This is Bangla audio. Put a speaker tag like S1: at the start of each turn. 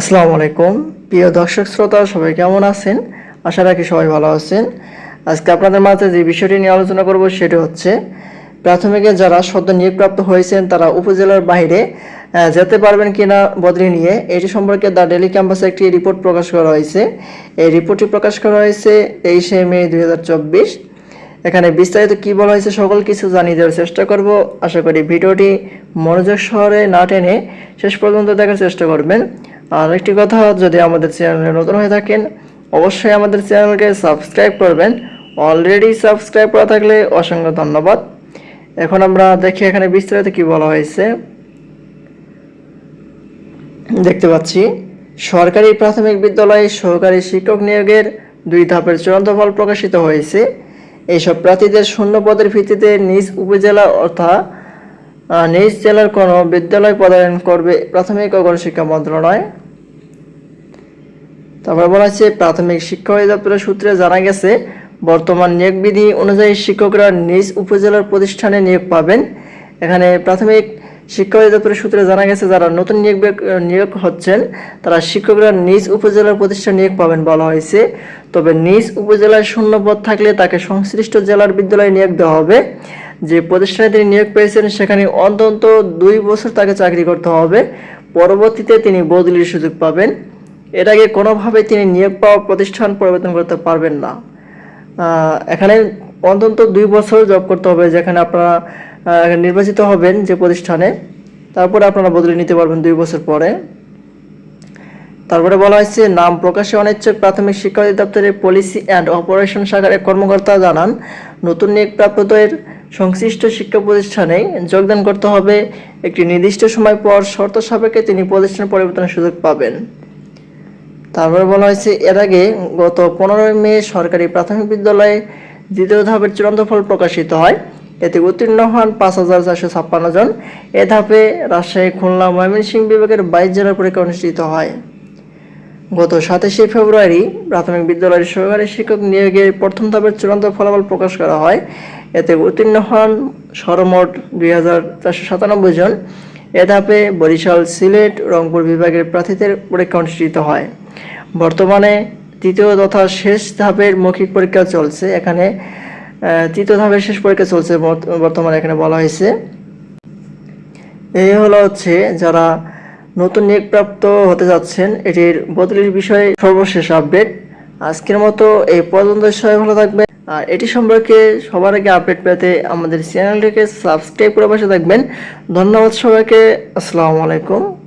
S1: আসসালামু আলাইকুম। প্রিয় দর্শক শ্রোতা, সবাই কেমন আছেন? আশা রাখি সবাই ভালো আছেন। আজকে আপনাদের মাঝে যে বিষয়টি নিয়ে আলোচনা করব সেটি হচ্ছে, প্রাথমিকে যারা সদ্য নিয়োগপ্রাপ্ত হয়েছেন, তারা উপজেলার বাইরে যেতে পারবেন কিনা বদলি নিয়ে, এটি সম্পর্কে দ্য ডেলি ক্যাম্পাসে একটি রিপোর্ট প্রকাশ করা হয়েছে। এই রিপোর্টটি প্রকাশ করা হয়েছে তেইশে মে দু হাজার চব্বিশ। এখানে বিস্তারিত কি বলা হয়েছে সকল কিছু জানিয়ে দেওয়ার চেষ্টা করব। আশা করি ভিডিওটি মনোযোগ শহরে না টেনে শেষ পর্যন্ত দেখার চেষ্টা করবেন। আর একটি কথা, যদি আমাদের চ্যানেলে নতুন হয়ে থাকেন, অবশ্যই আমাদের চ্যানেলকে সাবস্ক্রাইব করবেন। অলরেডি সাবস্ক্রাইব করা থাকলে অসংখ্য ধন্যবাদ। এখন আমরা দেখি এখানে বিস্তারিত কি বলা হয়েছে। দেখতে পাচ্ছি, সরকারি প্রাথমিক বিদ্যালয়ে সহকারী শিক্ষক নিয়োগের দুই ধাপের চূড়ান্ত ফল প্রকাশিত হয়েছে। এইসব প্রার্থীদের শূন্য পদের ভিত্তিতে নিজ উপজেলা অর্থাৎ নিজ জেলার কোনো বিদ্যালয় প্রদান করবে প্রাথমিক ও গণশিক্ষা মন্ত্রণালয়। তারপরে বলা হচ্ছে প্রাথমিক শিক্ষা অধিদপ্তরের সূত্রে জানা গেছে, বর্তমান নিয়োগ বিধি অনুযায়ী শিক্ষকরা নিজ উপজেলার প্রতিষ্ঠানে নিয়োগ পাবেন। এখানে প্রাথমিক শিক্ষা অধিদপ্তরের সূত্রে জানা গেছে, যারা নতুন নিয়োগ নিয়োগ হচ্ছেন, তারা শিক্ষকরা নিজ উপজেলার প্রতিষ্ঠানে নিয়োগ পাবেন বলা হয়েছে। তবে নিজ উপজেলায় শূন্য পদ থাকলে তাকে সংশ্লিষ্ট জেলার বিদ্যালয়ে নিয়োগ দেওয়া হবে। যে প্রতিষ্ঠানে তিনি নিয়োগ পেয়েছেন, সেখানে অন্তত দুই বছর তাকে চাকরি করতে হবে। পরবর্তীতে তিনি বদলির সুযোগ পাবেন। এর আগে কোনোভাবে তিনি নিয়োগ পাওয়া প্রতিষ্ঠান পরিবর্তন করতে পারবেন না। এখানে অন্তত দুই বছর জব করতে হবে, যেখানে আপনারা নির্বাচিত হবেন যে প্রতিষ্ঠানে। তারপরে আপনারা বদলে নিতে পারবেন দুই বছর পরে। তারপরে বলা হয়েছে, নাম প্রকাশে অনিচ্ছুক প্রাথমিক শিক্ষা অধিদপ্তরের পলিসি অ্যান্ড অপারেশন শাখার এক কর্মকর্তা জানান, নতুন নিয়োগপ্রাপ্তদের সংশ্লিষ্ট শিক্ষা প্রতিষ্ঠানে যোগদান করতে হবে। একটি নির্দিষ্ট সময় পর শর্ত সাপেক্ষে তিনি প্রতিষ্ঠান পরিবর্তনের সুযোগ পাবেন। তারপরে বলা হয়েছে, এর আগে গত পনেরোই মে সরকারি প্রাথমিক বিদ্যালয়ে দ্বিতীয় ধাপের চূড়ান্ত ফল প্রকাশিত হয়। এতে উত্তীর্ণ হন পাঁচ হাজার চারশো ছাপ্পান্ন জন। এ ধাপে রাজশাহী, খুলনা, ময়মনসিংহ বিভাগের বাইশ জেলার পরীক্ষা অনুষ্ঠিত হয়। গত সাতাশে ফেব্রুয়ারি প্রাথমিক বিদ্যালয়ের সহকারী শিক্ষক নিয়োগের প্রথম ধাপের চূড়ান্ত ফলাফল প্রকাশ করা হয়। এতে উত্তীর্ণ হন সর্বমোট দুই হাজার চারশো সাতানব্বই জন। এ ধাপে বরিশাল সিলেট, রংপুর বিভাগের প্রার্থীদের পরীক্ষা অনুষ্ঠিত হয়। বর্তমানে তৃতীয় তথা শেষ ধাপের মৌখিক পরীক্ষা চলছে। এখানে তৃতীয় ধাপের শেষ পরীক্ষা চলছে বর্ত- বর্তমানে এখানে বলা হয়েছে। এই হলো হচ্ছে যারা নতুন নিয়োগপ্রাপ্ত হতে যাচ্ছেন, এটির বদলির বিষয়ে সর্বশেষ আপডেট। আজকের মতো এই পর্যন্ত। সবাই ভালো থাকবেন। আর এটি সম্পর্কে সবার আগে আপডেট পেতে আমাদের চ্যানেলটিকে সাবস্ক্রাইব করে পাশে থাকবেন। ধন্যবাদ সবাইকে। আসসালামু আলাইকুম।